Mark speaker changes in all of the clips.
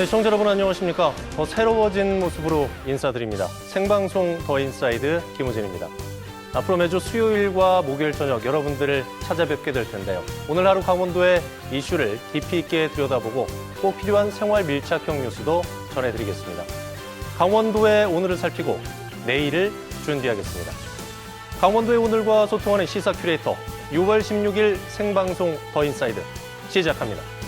Speaker 1: 네, 시청자 여러분 안녕하십니까? 더 새로워진 모습으로 인사드립니다. 생방송 더 인사이드 김우진입니다. 앞으로 매주 수요일과 목요일 저녁 여러분들을 찾아뵙게 될 텐데요. 오늘 하루 강원도의 이슈를 깊이 있게 들여다보고 꼭 필요한 생활 밀착형 뉴스도 전해드리겠습니다. 강원도의 오늘을 살피고 내일을 준비하겠습니다. 강원도의 오늘과 소통하는 시사 큐레이터 6월 16일 생방송 더 인사이드 시작합니다.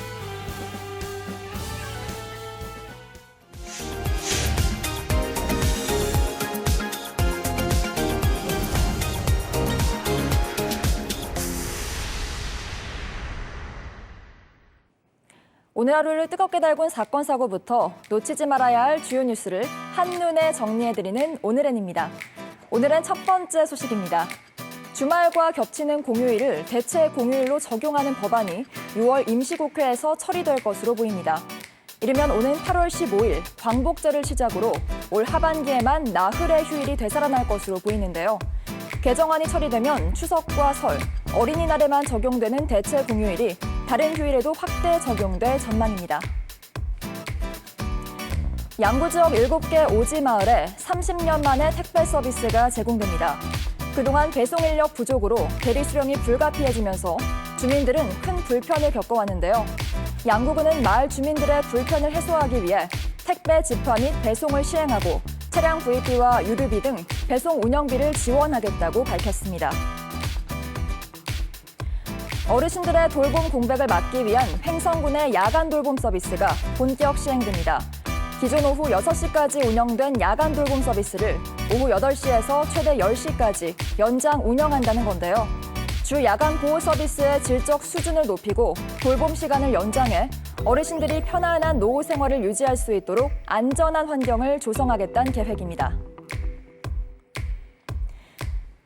Speaker 2: 오늘 하루를 뜨겁게 달군 사건 사고부터 놓치지 말아야 할 주요 뉴스를 한눈에 정리해드리는 오늘엔입니다. 오늘은 첫 번째 소식입니다. 주말과 겹치는 공휴일을 대체 공휴일로 적용하는 법안이 6월 임시국회에서 처리될 것으로 보입니다. 이르면 오는 8월 15일 광복절을 시작으로 올 하반기에만 나흘의 휴일이 되살아날 것으로 보이는데요. 개정안이 처리되면 추석과 설, 어린이날에만 적용되는 대체 공휴일이 다른 휴일에도 확대 적용될 전망입니다. 양구 지역 7개 오지 마을에 30년 만에 택배 서비스가 제공됩니다. 그동안 배송 인력 부족으로 대리 수령이 불가피해지면서 주민들은 큰 불편을 겪어왔는데요. 양구군은 마을 주민들의 불편을 해소하기 위해 택배 집화 및 배송을 시행하고 차량 구입비와 유류비 등 배송 운영비를 지원하겠다고 밝혔습니다. 어르신들의 돌봄 공백을 막기 위한 횡성군의 야간 돌봄 서비스가 본격 시행됩니다. 기존 오후 6시까지 운영된 야간 돌봄 서비스를 오후 8시에서 최대 10시까지 연장 운영한다는 건데요. 주 야간 보호 서비스의 질적 수준을 높이고 돌봄 시간을 연장해 어르신들이 편안한 노후 생활을 유지할 수 있도록 안전한 환경을 조성하겠다는 계획입니다.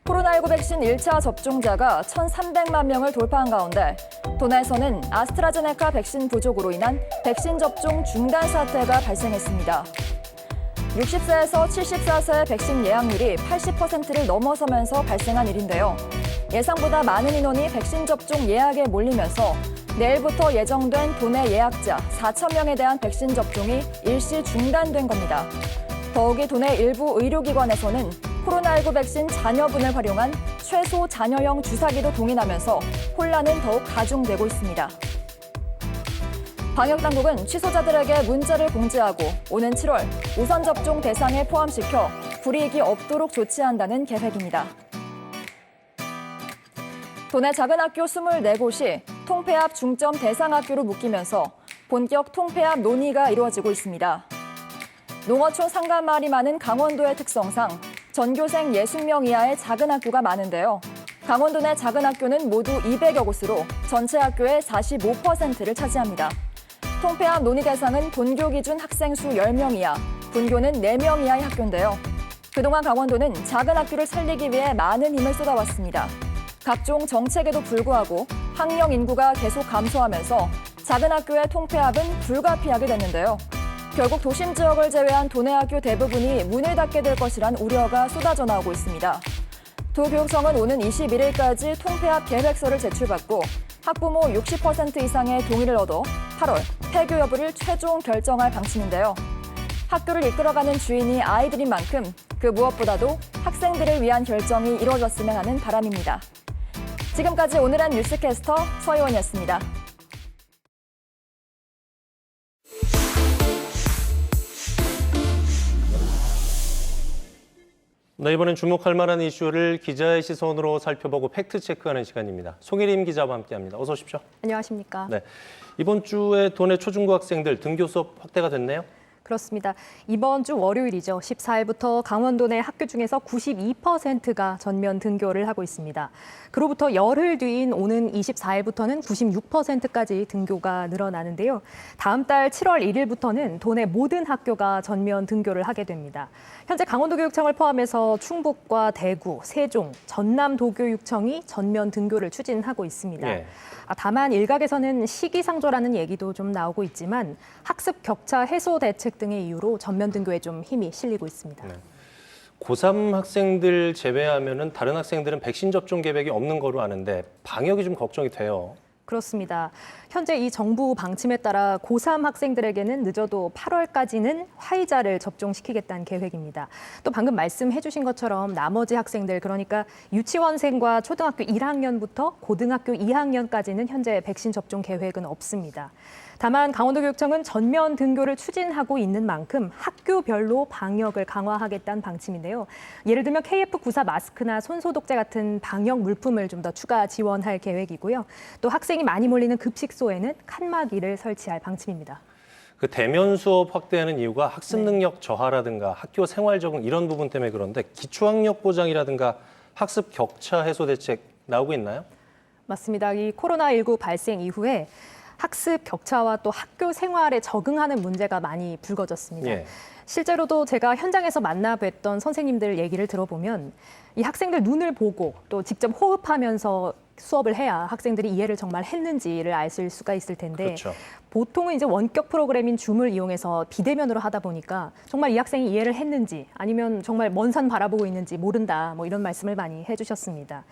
Speaker 2: 코로나19 백신 1차 접종자가 1,300만 명을 돌파한 가운데 도내에서는 아스트라제네카 백신 부족으로 인한 백신 접종 중단 사태가 발생했습니다. 60세에서 74세의 백신 예약률이 80%를 넘어서면서 발생한 일인데요. 예상보다 많은 인원이 백신 접종 예약에 몰리면서 내일부터 예정된 도내 예약자 4천 명에 대한 백신 접종이 일시 중단된 겁니다. 더욱이 도내 일부 의료기관에서는 코로나19 백신 잔여분을 활용한 최소 잔여형 주사기도 동인하면서 혼란은 더욱 가중되고 있습니다. 방역당국은 취소자들에게 문자를 공지하고 오는 7월 우선 접종 대상에 포함시켜 불이익이 없도록 조치한다는 계획입니다. 도내 작은 학교 24곳이 통폐합 중점 대상 학교로 묶이면서 본격 통폐합 논의가 이루어지고 있습니다. 농어촌 상가마을이 많은 강원도의 특성상 전교생 60명 이하의 작은 학교가 많은데요. 강원도 내 작은 학교는 모두 200여 곳으로 전체 학교의 45%를 차지합니다. 통폐합 논의 대상은 본교 기준 학생 수 10명 이하, 분교는 4명 이하의 학교인데요. 그동안 강원도는 작은 학교를 살리기 위해 많은 힘을 쏟아왔습니다. 각종 정책에도 불구하고 학령 인구가 계속 감소하면서 작은 학교의 통폐합은 불가피하게 됐는데요. 결국 도심 지역을 제외한 도내 학교 대부분이 문을 닫게 될 것이란 우려가 쏟아져 나오고 있습니다. 도교육청은 오는 21일까지 통폐합 계획서를 제출받고 학부모 60% 이상의 동의를 얻어 8월 폐교 여부를 최종 결정할 방침인데요. 학교를 이끌어가는 주인이 아이들인 만큼 그 무엇보다도 학생들을 위한 결정이 이루어졌으면 하는 바람입니다. 지금까지 오늘의 뉴스캐스터 서희원이었습니다.
Speaker 1: 네, 이번엔 주목할 만한 이슈를 기자의 시선으로 살펴보고 팩트 체크하는 시간입니다. 송혜림 기자와 함께합니다. 어서 오십시오.
Speaker 3: 안녕하십니까.
Speaker 1: 네, 이번 주에 도내 초중고 학생들 등교 수업 확대가 됐네요.
Speaker 3: 그렇습니다. 이번 주 월요일이죠. 14일부터 강원도 내 학교 중에서 92%가 전면 등교를 하고 있습니다. 그로부터 열흘 뒤인 오는 24일부터는 96%까지 등교가 늘어나는데요. 다음 달 7월 1일부터는 도내 모든 학교가 전면 등교를 하게 됩니다. 현재 강원도교육청을 포함해서 충북과 대구, 세종, 전남 도교육청이 전면 등교를 추진하고 있습니다.
Speaker 1: 예.
Speaker 3: 아, 다만 일각에서는 시기상조라는 얘기도 좀 나오고 있지만 학습 격차 해소 대책 등의 이유로 전면 등교에 좀 힘이 실리고 있습니다.
Speaker 1: 네. 고3 학생들 제외하면은 다른 학생들은 백신 접종 계획이 없는 거로 아는데 방역이 좀 걱정이 돼요.
Speaker 3: 그렇습니다. 현재 이 정부 방침에 따라 고3 학생들에게는 늦어도 8월까지는 화이자를 접종시키겠다는 계획입니다. 또 방금 말씀해 주신 것처럼 나머지 학생들 그러니까 유치원생과 초등학교 1학년부터 고등학교 2학년까지는 현재 백신 접종 계획은 없습니다. 다만 강원도교육청은 전면 등교를 추진하고 있는 만큼 학교별로 방역을 강화하겠다는 방침인데요. 예를 들면 KF94 마스크나 손소독제 같은 방역 물품을 좀 더 추가 지원할 계획이고요. 또 학생이 많이 몰리는 급식소에는 칸막이를 설치할 방침입니다.
Speaker 1: 그 대면 수업 확대하는 이유가 학습 능력 저하라든가 학교 생활 적응 이런 부분 때문에 그런데 기초학력 보장이라든가 학습 격차 해소 대책 나오고 있나요?
Speaker 3: 맞습니다. 이 코로나19 발생 이후에 학습 격차와 또 학교 생활에 적응하는 문제가 많이 불거졌습니다.
Speaker 1: 예.
Speaker 3: 실제로도 제가 현장에서 만나 뵀던 선생님들 얘기를 들어보면 이 학생들 눈을 보고 또 직접 호흡하면서 수업을 해야 학생들이 이해를 정말 했는지를 알 수가 있을 텐데
Speaker 1: 그렇죠.
Speaker 3: 보통은 이제 원격 프로그램인 줌을 이용해서 비대면으로 하다 보니까 정말 이 학생이 이해를 했는지 아니면 정말 먼 산 바라보고 있는지 모른다 뭐 이런 말씀을 많이 해주셨습니다.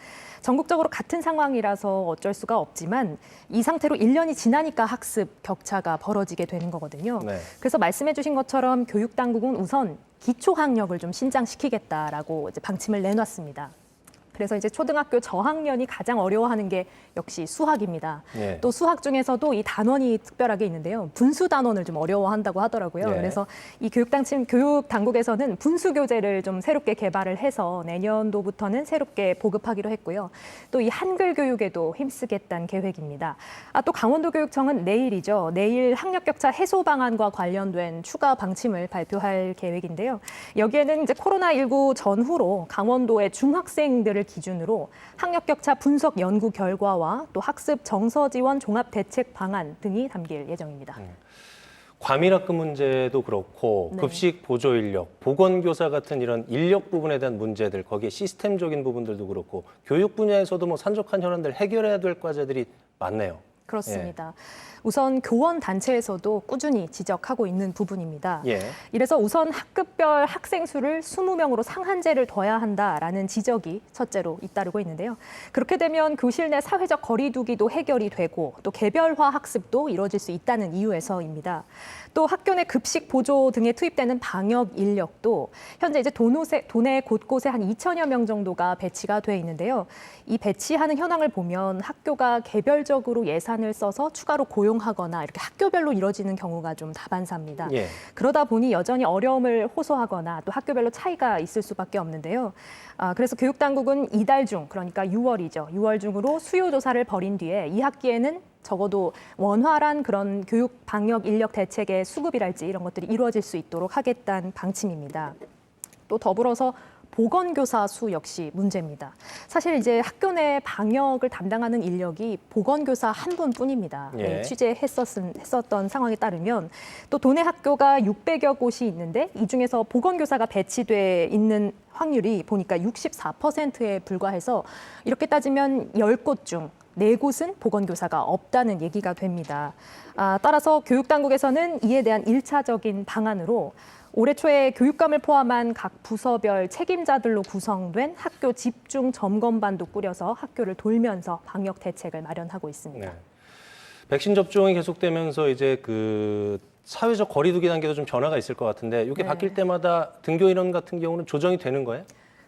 Speaker 3: 전국적으로 같은 상황이라서 어쩔 수가 없지만 이 상태로 1년이 지나니까 학습 격차가 벌어지게 되는 거거든요.
Speaker 1: 네.
Speaker 3: 그래서 말씀해 주신 것처럼 교육 당국은 우선 기초 학력을 좀 신장시키겠다라고 이제 방침을 내놨습니다. 그래서 이제 초등학교 저학년이 가장 어려워하는 게 역시 수학입니다.
Speaker 1: 예.
Speaker 3: 또 수학 중에서도 이 단원이 특별하게 있는데요. 분수 단원을 좀 어려워한다고 하더라고요.
Speaker 1: 네.
Speaker 3: 그래서 이 교육 당 침 교육 당국에서는 분수 교재를 좀 새롭게 개발을 해서 내년도부터는 새롭게 보급하기로 했고요. 또 이 한글 교육에도 힘쓰겠다는 계획입니다. 아, 또 강원도 교육청은 내일이죠. 내일 학력 격차 해소 방안과 관련된 추가 방침을 발표할 계획인데요. 여기에는 이제 코로나19 전후로 강원도의 중학생들을 기준으로 학력 격차 분석 연구 결과와 또 학습 정서 지원 종합 대책 방안 등이 담길 예정입니다.
Speaker 1: 과밀학급 문제도 그렇고
Speaker 3: 네.
Speaker 1: 급식 보조 인력, 보건교사 같은 이런 인력 부분에 대한 문제들 거기에 시스템적인 부분들도 그렇고 교육 분야에서도 뭐 산적한 현안들 해결해야 될 과제들이 많네요.
Speaker 3: 그렇습니다. 우선 교원 단체에서도 꾸준히 지적하고 있는 부분입니다.
Speaker 1: 예.
Speaker 3: 이래서 우선 학급별 학생 수를 20명으로 상한제를 둬야 한다라는 지적이 첫째로 잇따르고 있는데요. 그렇게 되면 교실 내 사회적 거리두기도 해결이 되고 또 개별화 학습도 이루어질 수 있다는 이유에서입니다. 또 학교 내 급식 보조 등에 투입되는 방역 인력도 현재 이제 도노세, 도내 곳곳에 한 2천여 명 정도가 배치가 돼 있는데요. 이 배치하는 현황을 보면 학교가 개별적으로 예산을 써서 추가로 고용하거나 이렇게 학교별로 이루어지는 경우가 좀 다반사입니다.
Speaker 1: 예.
Speaker 3: 그러다 보니 여전히 어려움을 호소하거나 또 학교별로 차이가 있을 수밖에 없는데요. 아, 그래서 교육당국은 이달 중, 그러니까 6월이죠. 6월 중으로 수요 조사를 벌인 뒤에 이 학기에는 적어도 원활한 그런 교육 방역 인력 대책의 수급이랄지 이런 것들이 이루어질 수 있도록 하겠다는 방침입니다. 또 더불어서 보건교사 수 역시 문제입니다. 사실 이제 학교 내 방역을 담당하는 인력이 보건교사 한 분뿐입니다.
Speaker 1: 예.
Speaker 3: 네, 취재했었은 했었던 상황에 따르면 또 도내 학교가 600여 곳이 있는데 이 중에서 보건교사가 배치돼 있는 확률이 보니까 64%에 불과해서 이렇게 따지면 10곳 중 네 곳은 보건교사가 없다는 얘기가 됩니다. 아, 따라서 교육당국에서는 이에 대한 일차적인 방안으로 올해 초에 교육감을 포함한 각 부서별 책임자들로 구성된 학교 집중 점검반도 꾸려서 학교를 돌면서 방역 대책을 마련하고 있습니다.
Speaker 1: 네. 백신 접종이 계속되면서 이제 그 사회적 거리두기 단계도 좀 변화가 있을 것 같은데 이게
Speaker 3: 네.
Speaker 1: 바뀔 때마다 등교 인원 같은 경우는 조정이 되는 거예요?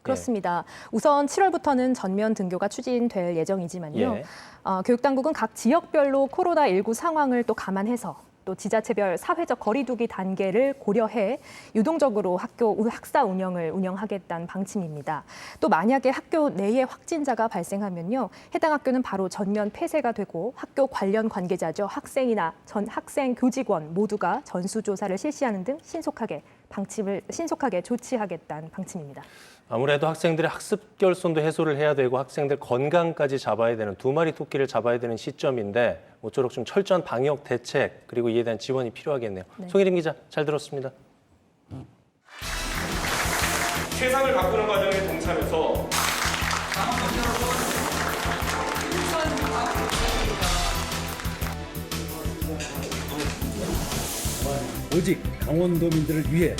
Speaker 3: 그렇습니다. 우선 7월부터는 전면 등교가 추진될 예정이지만요.
Speaker 1: 예.
Speaker 3: 어, 교육당국은 각 지역별로 코로나19 상황을 또 감안해서 또 지자체별 사회적 거리두기 단계를 고려해 유동적으로 학교 학사 운영을 운영하겠다는 방침입니다. 또 만약에 학교 내에 확진자가 발생하면요, 해당 학교는 바로 전면 폐쇄가 되고 학교 관련 관계자죠, 학생이나 전 학생 교직원 모두가 전수 조사를 실시하는 등 신속하게 방침을 신속하게 조치하겠다는 방침입니다.
Speaker 1: 아무래도 학생들의 학습 결손도 해소를 해야 되고 학생들 건강까지 잡아야 되는 두 마리 토끼를 잡아야 되는 시점인데 모쪼록 좀 철저한 방역 대책 그리고 이에 대한 지원이 필요하겠네요.
Speaker 3: 네.
Speaker 1: 송혜림 기자 잘 들었습니다.
Speaker 4: 세상을 바꾸는 과정에 동참해서
Speaker 5: 오직 강원도민들을 위해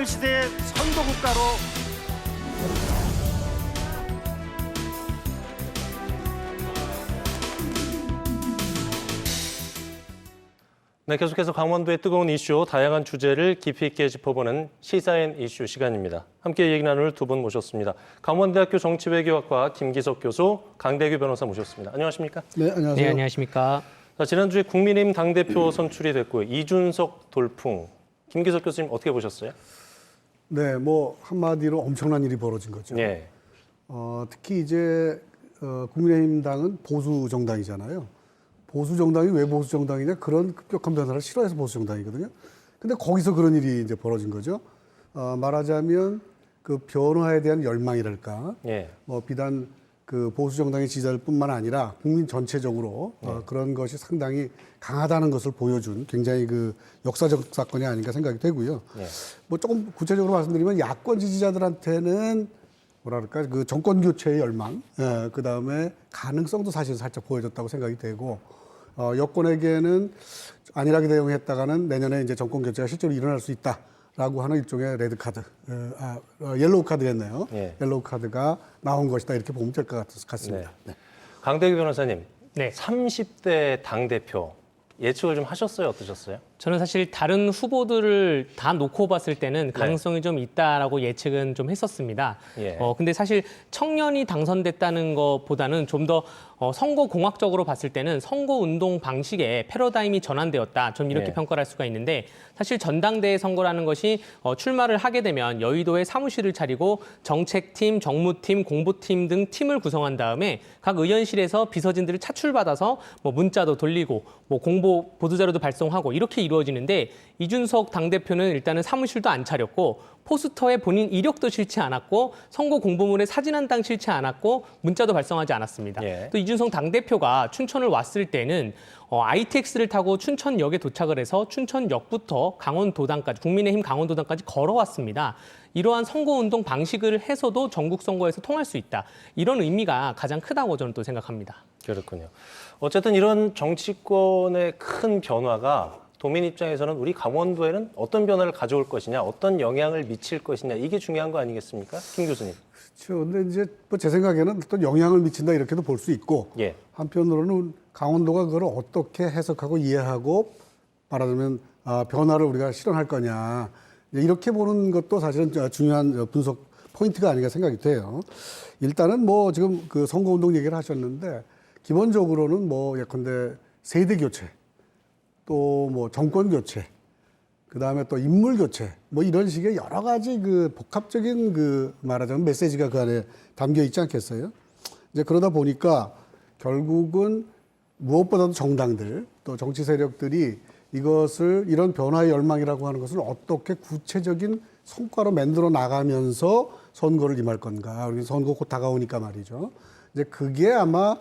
Speaker 6: 디지털 시대의 선도국가로
Speaker 1: 네, 계속해서 강원도의 뜨거운 이슈, 다양한 주제를 깊이 있게 짚어보는 시사인 이슈 시간입니다. 함께 얘기 나눌 두 분 모셨습니다. 강원대학교 정치외교학과 김기석 교수, 강대규 변호사 모셨습니다. 안녕하십니까?
Speaker 5: 네, 안녕하세요.
Speaker 7: 네, 안녕하십니까.
Speaker 1: 자, 지난주에 국민의힘 당대표 선출이 됐고요. 이준석 돌풍. 김기석 교수님 어떻게 보셨어요?
Speaker 8: 네, 뭐 한마디로 엄청난 일이 벌어진 거죠.
Speaker 1: 예.
Speaker 8: 어, 특히 이제 어, 국민의힘당은 보수 정당이잖아요. 보수 정당이 왜 보수 정당이냐 그런 급격한 변화를 싫어해서 보수 정당이거든요. 근데 거기서 그런 일이 이제 벌어진 거죠. 어, 말하자면 그 변화에 대한 열망이랄까.
Speaker 1: 예.
Speaker 8: 뭐 비단 그 보수 정당의 지지자들뿐만 아니라 국민 전체적으로 어, 그런 것이 상당히 강하다는 것을 보여준 굉장히 그 역사적 사건이 아닌가 생각이 되고요.
Speaker 1: 예.
Speaker 8: 뭐 조금 구체적으로 말씀드리면 야권 지지자들한테는 뭐랄까 그 정권 교체의 열망, 예, 그 다음에 가능성도 사실 살짝 보여줬다고 생각이 되고 어, 여권에게는 안일하게 대응했다가는 내년에 이제 정권 교체가 실제로 일어날 수 있다 라고 하는 일종의 레드 카드, 어, 아, 어, 옐로우 카드겠네요.
Speaker 1: 예.
Speaker 8: 옐로우 카드가 나온 것이다 이렇게 보면 될 것 같습니다.
Speaker 1: 네. 강대규 변호사님,
Speaker 7: 네.
Speaker 1: 30대 당 대표 예측을 좀 하셨어요? 어떠셨어요?
Speaker 7: 저는 사실 다른 후보들을 다 놓고 봤을
Speaker 1: 네.
Speaker 7: 때는 가능성이 좀 있다라고 예측은 좀 했었습니다.
Speaker 1: 예.
Speaker 7: 어, 근데 사실 청년이 당선됐다는 것보다는 좀 더 어, 선거 공학적으로 봤을 때는 선거 운동 방식의 패러다임이 전환되었다. 좀 이렇게
Speaker 1: 예.
Speaker 7: 평가를 할 수가 있는데 사실 전당대회 선거라는 것이 어, 출마를 하게 되면 여의도에 사무실을 차리고 정책팀, 정무팀, 공보팀 등 팀을 구성한 다음에 각 의원실에서 비서진들을 차출받아서 뭐 문자도 돌리고 뭐 공보 보도자료도 발송하고 이렇게 이루어지는데 이준석 당대표는 일단은 사무실도 안 차렸고 포스터에 본인 이력도 실지 않았고 선거 공보물에 사진 한 장 실지 않았고 문자도 발송하지 않았습니다.
Speaker 1: 예.
Speaker 7: 또 이준석 당대표가 춘천을 왔을 때는 어, ITX를 타고 춘천역에 도착을 해서 춘천역부터 강원도당까지 국민의힘 강원도당까지 걸어왔습니다. 이러한 선거운동 방식을 해서도 전국 선거에서 통할 수 있다. 이런 의미가 가장 크다고 저는 또 생각합니다.
Speaker 1: 그렇군요. 어쨌든 이런 정치권의 큰 변화가 도민 입장에서는 우리 강원도에는 어떤 변화를 가져올 것이냐, 어떤 영향을 미칠 것이냐, 이게 중요한 거 아니겠습니까? 김 교수님.
Speaker 8: 그렇죠. 근데 이제 뭐 제 생각에는 어떤 영향을 미친다 이렇게도 볼 수 있고
Speaker 1: 예.
Speaker 8: 한편으로는 강원도가 그걸 어떻게 해석하고 이해하고 말하자면 아, 변화를 우리가 실현할 거냐 이렇게 보는 것도 사실은 저 중요한 분석 포인트가 아닌가 생각이 돼요. 일단은 뭐 지금 그 선거운동 얘기를 하셨는데 기본적으로는 뭐 예컨대 세대 교체 또 뭐 정권 교체 그 다음에 또 인물 교체 뭐 이런 식의 여러 가지 그 복합적인 그 말하자면 메시지가 그 안에 담겨 있지 않겠어요? 이제 그러다 보니까 결국은 무엇보다도 정당들 또 정치 세력들이 이것을 이런 변화의 열망이라고 하는 것을 어떻게 구체적인 성과로 만들어 나가면서 선거를 임할 건가. 우리 선거 곧 다가오니까 말이죠. 이제 그게 아마 어,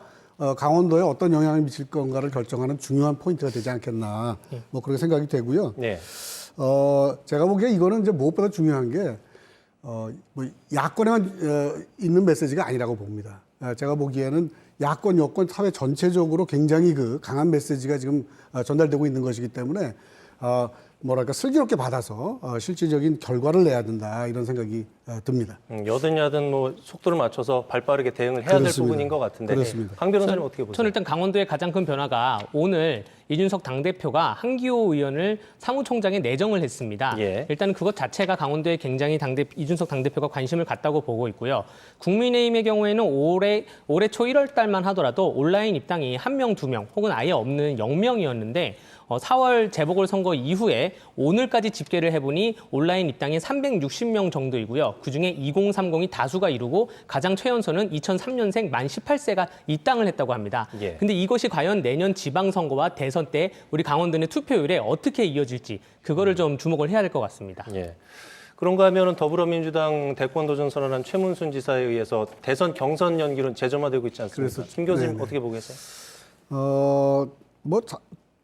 Speaker 8: 강원도에 어떤 영향을 미칠 건가를 결정하는 중요한 포인트가 되지 않겠나. 뭐 그렇게 생각이 되고요.
Speaker 1: 네.
Speaker 8: 어, 제가 보기에 이거는 이제 무엇보다 중요한 게, 어, 뭐, 야권에만 어, 있는 메시지가 아니라고 봅니다. 어, 제가 보기에는 야권, 여권, 사회 전체적으로 굉장히 그 강한 메시지가 지금 어, 전달되고 있는 것이기 때문에, 어, 뭐랄까, 슬기롭게 받아서 어, 실질적인 결과를 내야 된다, 이런 생각이 어, 듭니다.
Speaker 1: 음, 여든 야든 뭐 속도를 맞춰서 발빠르게 대응을 해야 될
Speaker 8: 그렇습니다.
Speaker 1: 부분인 것 같은데.
Speaker 8: 그렇습니다.
Speaker 1: 강 변호사님 어떻게 보세요?
Speaker 7: 저는 일단 강원도의 가장 큰 변화가 오늘 이준석 당대표가 한기호 의원을 사무총장에 내정을 했습니다.
Speaker 1: 예.
Speaker 7: 일단 그것 자체가 강원도에 굉장히 당대, 이준석 당대표가 관심을 갖다고 보고 있고요. 국민의힘의 경우에는 올해, 올해 초 1월 달만 하더라도 온라인 입당이 한 명, 두 명 혹은 아예 없는 0명이었는데 어, 4월 재보궐선거 이후에 오늘까지 집계를 해보니 온라인 입당이 360명 정도이고요. 그중에 2030이 다수가 이루고 가장 최연소는 2003년생 만 18세가 입당을 했다고 합니다.
Speaker 1: 예.
Speaker 7: 근데 이것이 과연 내년 지방선거와 대선 때 우리 강원도의 투표율에 어떻게 이어질지 그거를 좀 주목을 해야 될 것 같습니다.
Speaker 1: 예. 그런가 하면은 더불어민주당 대권 도전 선언한 최문순 지사에 의해서 대선 경선 연기론 재점화되고 있지 않습니까?
Speaker 8: 그래서-
Speaker 1: 김 교수님
Speaker 8: 네네.
Speaker 1: 어떻게 계세요?
Speaker 8: 어, 뭐, 자-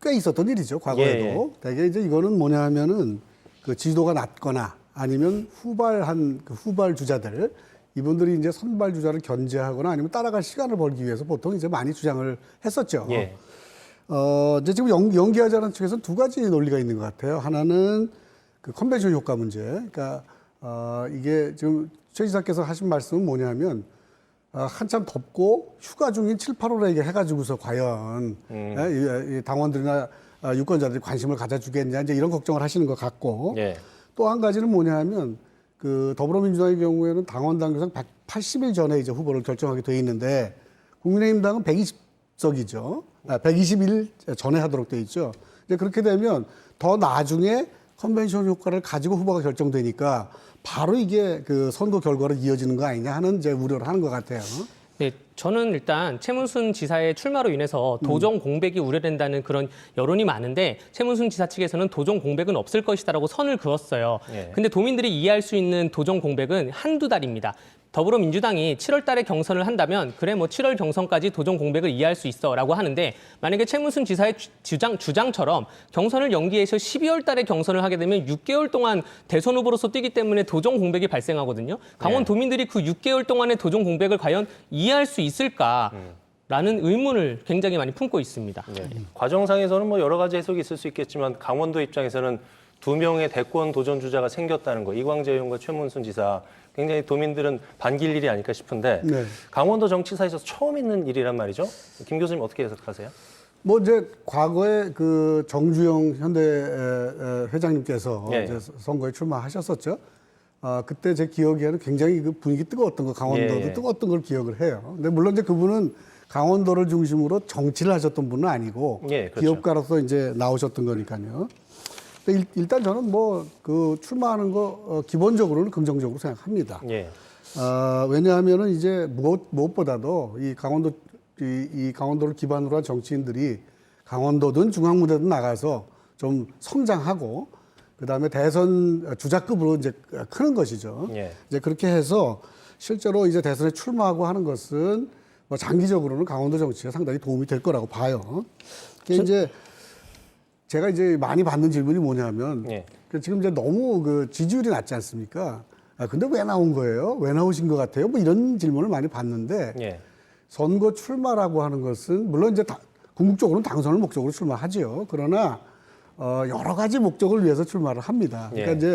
Speaker 8: 꽤 있었던 일이죠, 과거에도. 대개 이제 이거는 뭐냐 하면은 그 지도가 낮거나 아니면 후발한 그 후발 주자들, 이분들이 이제 선발 주자를 견제하거나 아니면 따라갈 시간을 벌기 위해서 보통 이제 많이 주장을 했었죠.
Speaker 1: 예.
Speaker 8: 어, 이제 지금 연, 연기하자는 측에서는 두 가지 논리가 있는 것 같아요. 하나는 그 컨벤션 효과 문제. 그러니까 어, 이게 지금 최 지사께서 하신 말씀은 뭐냐면 어, 한참 덥고 휴가 중인 7, 8월에 이게 해가지고서 과연 예, 이, 이 당원들이나 어, 유권자들이 관심을 가져주겠냐 이제 이런 걱정을 하시는 것 같고
Speaker 1: 예.
Speaker 8: 또한 가지는 뭐냐면 그 더불어민주당의 경우에는 당원 당규상 180일 전에 이제 후보를 결정하게 돼 있는데 국민의힘당은 120석이죠. 아, 120일 전에 하도록 돼 있죠. 이제 그렇게 되면 더 나중에 컨벤션 효과를 가지고 후보가 결정되니까 바로 이게 그 선거 결과로 이어지는 거 아니냐 하는 이제 우려를 하는 것 같아요.
Speaker 7: 네, 저는 일단 최문순 지사의 출마로 인해서 도정 공백이 우려된다는 그런 여론이 많은데 최문순 지사 측에서는 도정 공백은 없을 것이다라고 선을 그었어요.
Speaker 1: 예.
Speaker 7: 근데 도민들이 이해할 수 있는 도정 공백은 한두 달입니다. 더불어민주당이 7월 달에 경선을 한다면 그래 뭐 7월 경선까지 도정 공백을 이해할 수 있어라고 하는데 만약에 최문순 지사의 주- 주장 주장처럼 경선을 연기해서 12월 달에 경선을 하게 되면 6개월 동안 대선 후보로서 뛰기 때문에 도정 공백이 발생하거든요. 강원
Speaker 1: 네.
Speaker 7: 도민들이 그 6개월 동안의 도정 공백을 과연 이해할 수 있을까? 라는 의문을 굉장히 많이 품고 있습니다.
Speaker 1: 예. 과정상에서는 뭐 여러 가지 해석이 있을 수 있겠지만 강원도 입장에서는 두 명의 대권 도전 주자가 생겼다는 거 이광재 의원과 최문순 지사 굉장히 도민들은 반길 일이 아닐까 싶은데
Speaker 8: 네.
Speaker 1: 강원도 정치사에서 처음 있는 일이란 말이죠. 김 교수님 어떻게 해석하세요?
Speaker 8: 뭐 이제 과거에 그 정주영 현대 회장님께서
Speaker 1: 예.
Speaker 8: 이제 선거에 출마하셨었죠. 아 그때 제 기억에는 굉장히 그 분위기 뜨거웠던 거 강원도도
Speaker 1: 예, 예.
Speaker 8: 뜨거웠던 걸 기억을 해요. 근데 물론 이제 그분은 강원도를 중심으로 정치를 하셨던 분은 아니고
Speaker 1: 예, 그렇죠.
Speaker 8: 기업가로서 이제 나오셨던 거니까요. 일, 일단 저는 뭐 그 출마하는 거 어, 기본적으로는 긍정적으로 생각합니다.
Speaker 1: 예.
Speaker 8: 아, 왜냐하면은 이제 무엇, 무엇보다도 이 강원도, 이, 이 강원도를 기반으로 한 정치인들이 강원도든 중앙무대든 나가서 좀 성장하고 그 다음에 대선 주자급으로 이제 크는 것이죠.
Speaker 1: 예.
Speaker 8: 이제 그렇게 해서 실제로 이제 대선에 출마하고 하는 것은 뭐 장기적으로는 강원도 정치에 상당히 도움이 될 거라고 봐요. 그게 이제 제가 이제 많이 받는 질문이 뭐냐면
Speaker 1: 예.
Speaker 8: 그 지금 이제 너무 그 지지율이 낮지 않습니까? 아, 근데 왜 나온 거예요? 왜 나오신 것 같아요? 뭐 이런 질문을 많이 받는데
Speaker 1: 예.
Speaker 8: 선거 출마라고 하는 것은 물론 이제 다, 궁극적으로는 당선을 목적으로 출마하지요. 그러나 어, 여러 가지 목적을 위해서 출마를 합니다. 그러니까
Speaker 1: 예.
Speaker 8: 이제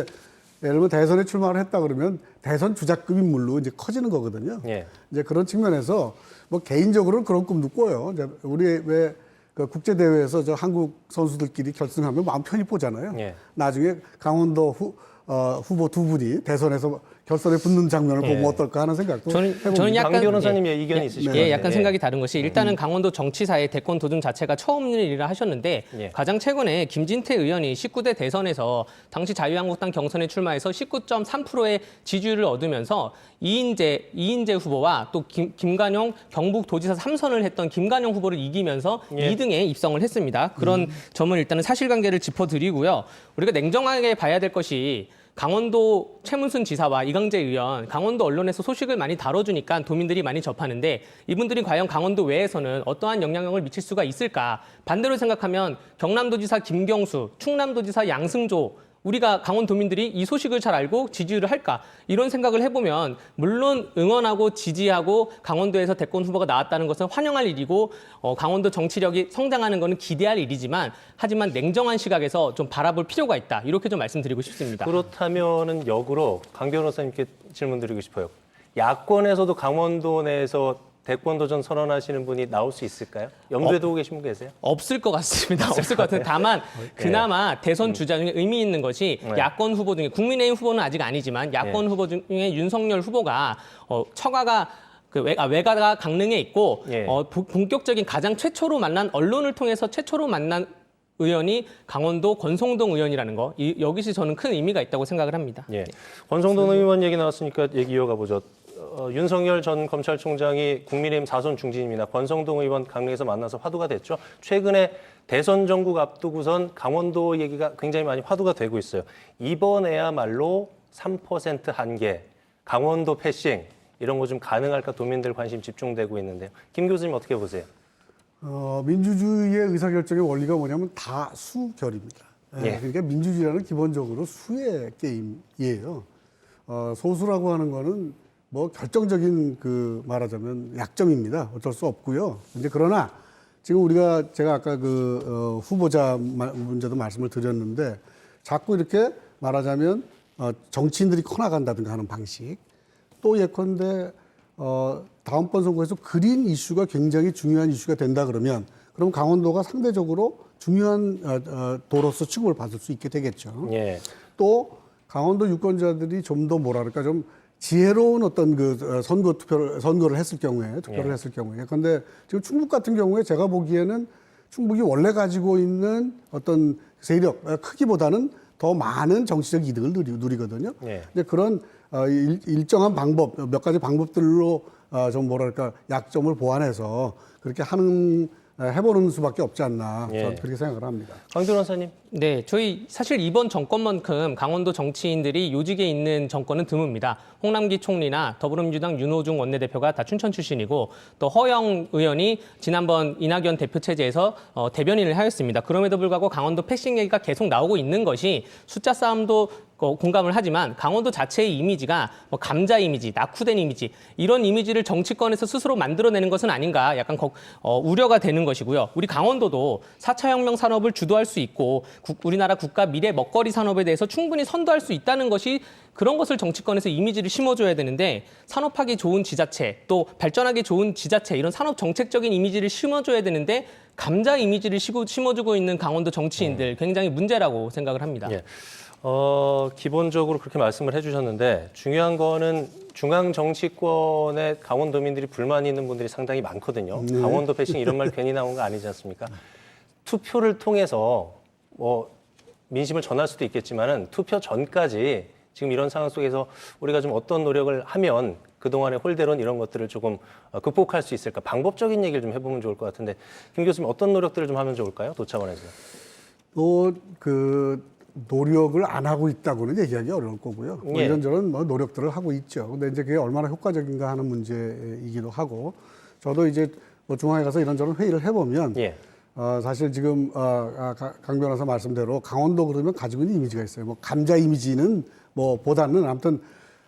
Speaker 8: 예를 들면 대선에 출마를 했다 그러면 대선 주자급 인물로 이제 커지는 거거든요.
Speaker 1: 예.
Speaker 8: 이제 그런 측면에서 뭐 개인적으로는 그런 꿈도 꿔요. 이제 우리 왜 그 국제 대회에서 저 한국 선수들끼리 결승하면 마음 편히 보잖아요.
Speaker 1: 예.
Speaker 8: 나중에 강원도 후, 어, 후보 두 분이 대선에서 결선에 붙는 장면을
Speaker 1: 예.
Speaker 8: 보면 어떨까 하는 생각도
Speaker 7: 저는-
Speaker 8: 해봅니다.
Speaker 7: 저는 약간-
Speaker 1: 강 변호사님
Speaker 7: 예.
Speaker 1: 의 의견이
Speaker 7: 예.
Speaker 1: 있으실
Speaker 7: 예,
Speaker 1: 것
Speaker 7: 약간
Speaker 1: 같아요.
Speaker 7: 생각이 다른 것이 일단은 강원도 정치사의 대권 도전 자체가 처음 있는 일을 하셨는데
Speaker 1: 예.
Speaker 7: 가장 최근에 김진태 의원이 19대 대선에서 당시 자유한국당 경선에 출마해서 19.3%의 지지율을 얻으면서 이인재 이인재 후보와 또 김, 김관용 경북도지사 3선을 했던 김관용 후보를 이기면서
Speaker 1: 예.
Speaker 7: 2등에 입성을 했습니다. 그런 점은 일단은 사실관계를 짚어드리고요. 우리가 냉정하게 봐야 될 것이 강원도 최문순 지사와 이강재 의원, 강원도 언론에서 소식을 많이 다뤄주니까 도민들이 많이 접하는데 이분들이 과연 강원도 외에서는 어떠한 영향력을 미칠 수가 있을까? 반대로 생각하면 경남도지사 김경수, 충남도지사 양승조, 우리가 강원도민들이 이 소식을 잘 알고 지지를 할까? 이런 생각을 해보면 물론 응원하고 지지하고 강원도에서 대권 후보가 나왔다는 것은 환영할 일이고 어, 강원도 정치력이 성장하는 것은 기대할 일이지만 하지만 냉정한 시각에서 좀 바라볼 필요가 있다. 이렇게 좀 말씀드리고 싶습니다.
Speaker 1: 그렇다면은 역으로 강 변호사님께 질문드리고 싶어요. 야권에서도 강원도 내에서 대권 도전 선언하시는 분이 나올 수 있을까요? 염두에 두고 계신 분 계세요?
Speaker 7: 없을 것 같습니다. 없을 것 같은데 다만 그나마 대선 주자 중에 의미 있는 것이
Speaker 1: 네.
Speaker 7: 야권 후보 중에 국민의힘 후보는 아직 아니지만 야권
Speaker 1: 네.
Speaker 7: 후보 중에 윤석열 후보가 어, 처가가 그 외, 아, 외가가 강릉에 있고
Speaker 1: 예.
Speaker 7: 어, 보- 본격적인 가장 최초로 만난 언론을 통해서 최초로 만난 의원이 강원도 권성동 의원이라는 거 이, 여기서 저는 큰 의미가 있다고 생각을 합니다.
Speaker 1: 예. 권성동 의원 얘기 나왔으니까 얘기 이어가 보죠. 어, 윤석열 전 검찰총장이 국민의힘 사선 중진입니다. 권성동 의원 강릉에서 만나서 화두가 됐죠. 최근에 대선 전국 앞두고선 강원도 얘기가 굉장히 많이 화두가 되고 있어요. 이번에야말로 3% 한계, 강원도 패싱 이런 거 좀 가능할까 도민들 관심 집중되고 있는데요. 김 교수님 어떻게 보세요?
Speaker 8: 어, 민주주의의 의사결정의 원리가 뭐냐면 다 수결입니다. 예,
Speaker 1: 예.
Speaker 8: 그러니까 민주주의라는 기본적으로 수의 게임이에요. 어, 소수라고 하는 거는 뭐 결정적인 그 말하자면 약점입니다. 어쩔 수 없고요. 이제 그러나 지금 우리가 제가 아까 그 어, 후보자 마- 문제도 말씀을 드렸는데 자꾸 이렇게 말하자면 어, 정치인들이 커나간다든가 하는 방식 또 예컨대 어, 다음번 선거에서 그린 이슈가 굉장히 중요한 이슈가 된다 그러면 그럼 강원도가 상대적으로 중요한 어, 어, 도로서 취급을 받을 수 있게 되겠죠.
Speaker 1: 예.
Speaker 8: 또 강원도 유권자들이 좀 더 뭐라 그럴까 좀 지혜로운 어떤 그 어, 선거 투표를 선거를 했을 경우에 투표를
Speaker 1: 예.
Speaker 8: 했을 경우에 그런데 지금 충북 같은 경우에 제가 보기에는 충북이 원래 가지고 있는 어떤 세력 어, 크기보다는 더 많은 정치적 이득을 누리, 누리거든요.
Speaker 1: 예.
Speaker 8: 이제 그런 어, 일, 일정한 방법 몇 가지 방법들로 어, 좀 뭐랄까 약점을 보완해서 그렇게 하는 어, 해보는 수밖에 없지 않나
Speaker 1: 예.
Speaker 8: 저는 그렇게 생각을 합니다.
Speaker 1: 강 변호사님.
Speaker 7: 네, 저희 사실 이번 정권만큼 강원도 정치인들이 요직에 있는 정권은 드뭅니다. 홍남기 총리나 더불어민주당 윤호중 원내대표가 다 춘천 출신이고 또 허영 의원이 지난번 이낙연 대표 체제에서 어, 대변인을 하였습니다. 그럼에도 불구하고 강원도 패싱 얘기가 계속 나오고 있는 것이 숫자 싸움도 어, 공감을 하지만 강원도 자체의 이미지가 뭐 감자 이미지, 낙후된 이미지 이런 이미지를 정치권에서 스스로 만들어내는 것은 아닌가 약간 걱- 어, 우려가 되는 것이고요. 우리 강원도도 4차 혁명 산업을 주도할 수 있고 국- 우리나라 국가 미래 먹거리 산업에 대해서 충분히 선도할 수 있다는 것이 그런 것을 정치권에서 이미지를 심어줘야 되는데 산업하기 좋은 지자체 또 발전하기 좋은 지자체 이런 산업 정책적인 이미지를 심어줘야 되는데 감자 이미지를 심어주고 있는 강원도 정치인들 굉장히 문제라고 생각을 합니다.
Speaker 1: 예. 어, 기본적으로 그렇게 말씀을 해주셨는데 중요한 거는 중앙 정치권의 강원도민들이 불만이 있는 분들이 상당히 많거든요. 강원도 패싱 이런 말 괜히 나온 거 아니지 않습니까? 투표를 통해서 뭐 민심을 전할 수도 있겠지만은 투표 전까지 지금 이런 상황 속에서 우리가 좀 어떤 노력을 하면 그동안의 홀대론 이런 것들을 조금 어, 극복할 수 있을까? 방법적인 얘기를 좀 해보면 좋을 것 같은데 김 교수님 어떤 노력들을 좀 하면 좋을까요? 도차원에서.
Speaker 8: 또그 노력을 안 하고 있다고는 얘기하기 어려울 거고요. 뭐
Speaker 1: 예.
Speaker 8: 이런저런 뭐 노력들을 하고 있죠. 근데 이제 그게 얼마나 효과적인가 하는 문제이기도 하고, 저도 이제 뭐 중앙에 가서 이런저런 회의를 해보면,
Speaker 1: 예.
Speaker 8: 어, 사실 지금 어, 아, 가- 강 변호사 말씀대로 강원도 그러면 가지고 있는 이미지가 있어요. 뭐 감자 이미지는 뭐 보다는 아무튼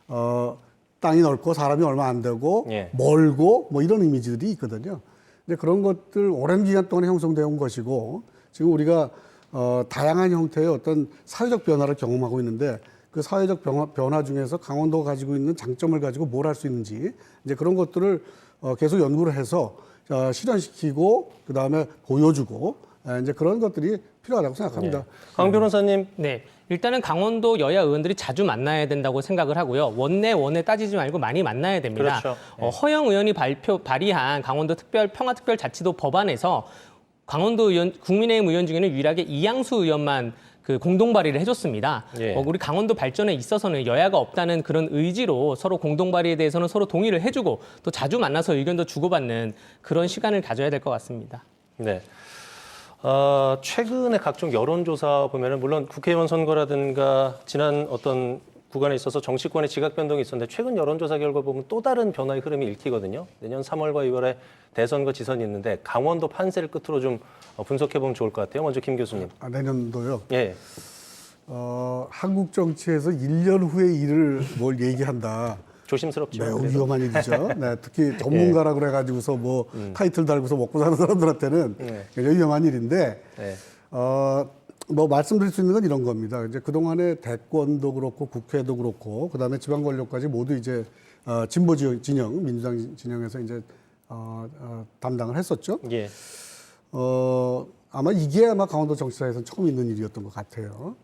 Speaker 8: 어, 땅이 넓고 사람이 얼마 안 되고
Speaker 1: 예.
Speaker 8: 멀고 뭐 이런 이미지들이 있거든요. 근데 그런 것들 오랜 기간 동안 형성되어 온 것이고 지금 우리가 어, 다양한 형태의 어떤 사회적 변화를 경험하고 있는데 그 사회적 변화, 변화 중에서 강원도가 가지고 있는 장점을 가지고 뭘 할 수 있는지 이제 그런 것들을 어, 계속 연구를 해서 어, 실현시키고 그 다음에 보여주고 에, 이제 그런 것들이 필요하다고 생각합니다.
Speaker 1: 강 변호사님
Speaker 7: 네. 일단은 강원도 여야 의원들이 자주 만나야 된다고 생각을 하고요. 원내 원내 따지지 말고 많이 만나야 됩니다.
Speaker 1: 그렇죠.
Speaker 7: 어, 허영 의원이 발표 발의한 강원도 특별 평화특별자치도 법안에서 강원도 의원 국민의힘 의원 중에는 유일하게 이양수 의원만 그 공동 발의를 해줬습니다.
Speaker 1: 예.
Speaker 7: 어, 우리 강원도 발전에 있어서는 여야가 없다는 그런 의지로 서로 공동 발의에 대해서는 서로 동의를 해주고 또 자주 만나서 의견도 주고받는 그런 시간을 가져야 될 것 같습니다.
Speaker 1: 네. 어, 최근에 각종 여론조사 보면은 물론 국회의원 선거라든가 지난 어떤 구간에 있어서 정치권의 지각 변동이 있었는데 최근 여론조사 결과 보면 또 다른 변화의 흐름이 읽히거든요. 내년 3월과 2월에 대선과 지선이 있는데 강원도 판세를 끝으로 좀 어, 분석해 보면 좋을 것 같아요. 먼저 김 교수님.
Speaker 8: 아, 내년도요.
Speaker 1: 예.
Speaker 8: 어, 한국 정치에서 1년 후의 일을 뭘 얘기한다.
Speaker 1: 조심스럽죠.
Speaker 8: 매우
Speaker 1: 그래도.
Speaker 8: 위험한 일이죠. 네, 특히 전문가라 그래가지고서 뭐 타이틀 달고서 먹고 사는 사람들한테는
Speaker 1: 네.
Speaker 8: 굉장히 위험한 일인데,
Speaker 1: 네.
Speaker 8: 어, 뭐 말씀드릴 수 있는 건 이런 겁니다. 이제 그동안에 대권도 그렇고 국회도 그렇고 그다음에 지방 권력까지 모두 이제 어, 진보 지- 진영, 민주당 진영에서 이제 어, 어, 담당을 했었죠.
Speaker 1: 예.
Speaker 8: 어, 아마 이게 아마 강원도 정치사에서는 처음 있는 일이었던 것 같아요.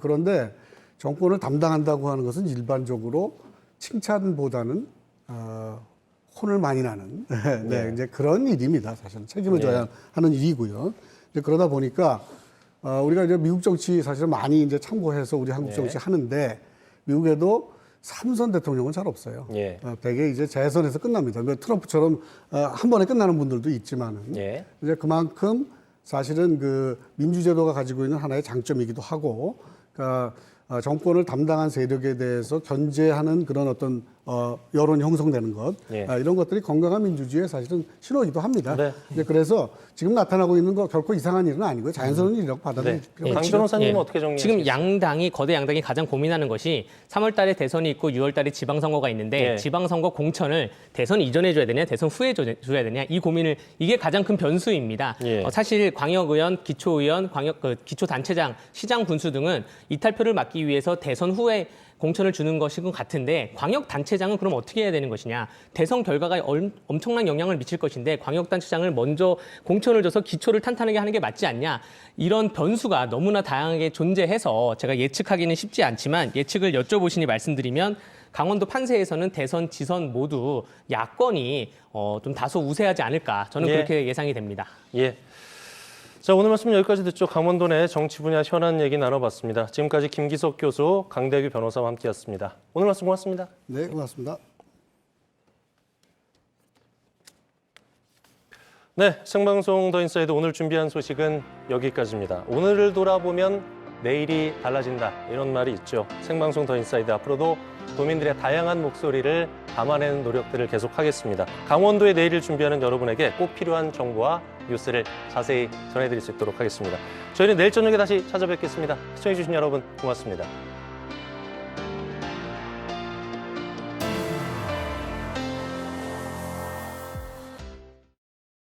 Speaker 8: 그런데 정권을 담당한다고 하는 것은 일반적으로 칭찬보다는 어, 혼을 많이 나는 네, 이제 그런 일입니다. 사실은 책임을 져야 하는 일이고요. 이제 그러다 보니까 어, 우리가 이제 미국 정치 사실은 많이 이제 참고해서 우리 한국 정치 하는데 미국에도 삼선 대통령은 잘 없어요.
Speaker 1: 예.
Speaker 8: 어, 대개 이제 재선에서 끝납니다. 뭐 트럼프처럼 어, 한 번에 끝나는 분들도 있지만은
Speaker 1: 예.
Speaker 8: 이제 그만큼 사실은 그 민주제도가 가지고 있는 하나의 장점이기도 하고, 그러니까 어, 정권을 담당한 세력에 대해서 견제하는 그런 어떤 어, 여론이 형성되는 것,
Speaker 1: 예.
Speaker 8: 아, 이런 것들이 건강한 민주주의의 사실은 신호이기도 합니다.
Speaker 1: 네.
Speaker 8: 이제 그래서 지금 나타나고 있는 거 결코 이상한 일은 아니고요. 자연스러운 일이라고 받아들일
Speaker 1: 네.
Speaker 8: 필요가
Speaker 1: 강. 변호사님은
Speaker 7: 예.
Speaker 1: 어떻게 정리하시겠어요?
Speaker 7: 지금 양당이 거대 양당이 가장 고민하는 것이 3월 달에 대선이 있고 6월 달에 지방선거가 있는데
Speaker 1: 예.
Speaker 7: 지방선거 공천을 대선 이전에 줘야 되냐 대선 후에 줘- 줘야 되냐 이 고민을 이게 가장 큰 변수입니다.
Speaker 1: 예.
Speaker 7: 어, 사실 광역의원, 기초의원, 광역 그 기초단체장, 시장 군수 등은 이탈표를 막기 하기 위해서 대선 후에 공천을 주는 것인 것 같은데 광역단체장은 그럼 어떻게 해야 되는 것이냐. 대선 결과가 얼- 엄청난 영향을 미칠 것인데 광역단체장을 먼저 공천을 줘서 기초를 탄탄하게 하는 게 맞지 않냐. 이런 변수가 너무나 다양하게 존재해서 제가 예측하기는 쉽지 않지만 예측을 여쭤보시니 말씀드리면 강원도 판세에서는 대선, 지선 모두 야권이 어, 좀 다소 우세하지 않을까. 저는
Speaker 1: 예.
Speaker 7: 그렇게 예상이 됩니다.
Speaker 1: 예. 자, 오늘 말씀 여기까지 듣죠. 강원도 내 정치 분야 현안 얘기 나눠봤습니다. 지금까지 김기석 교수, 강대규 변호사와 함께했습니다. 오늘 말씀 고맙습니다.
Speaker 8: 네, 고맙습니다.
Speaker 1: 네, 생방송 더 인사이드 오늘 준비한 소식은 여기까지입니다. 오늘을 돌아보면 내일이 달라진다 이런 말이 있죠. 생방송 더 인사이드 앞으로도 도민들의 다양한 목소리를 담아내는 노력들을 계속하겠습니다. 강원도의 내일을 준비하는 여러분에게 꼭 필요한 정보와 뉴스를 자세히 전해드릴 수 있도록 하겠습니다. 저희는 내일 저녁에 다시 찾아뵙겠습니다. 시청해주신 여러분 고맙습니다.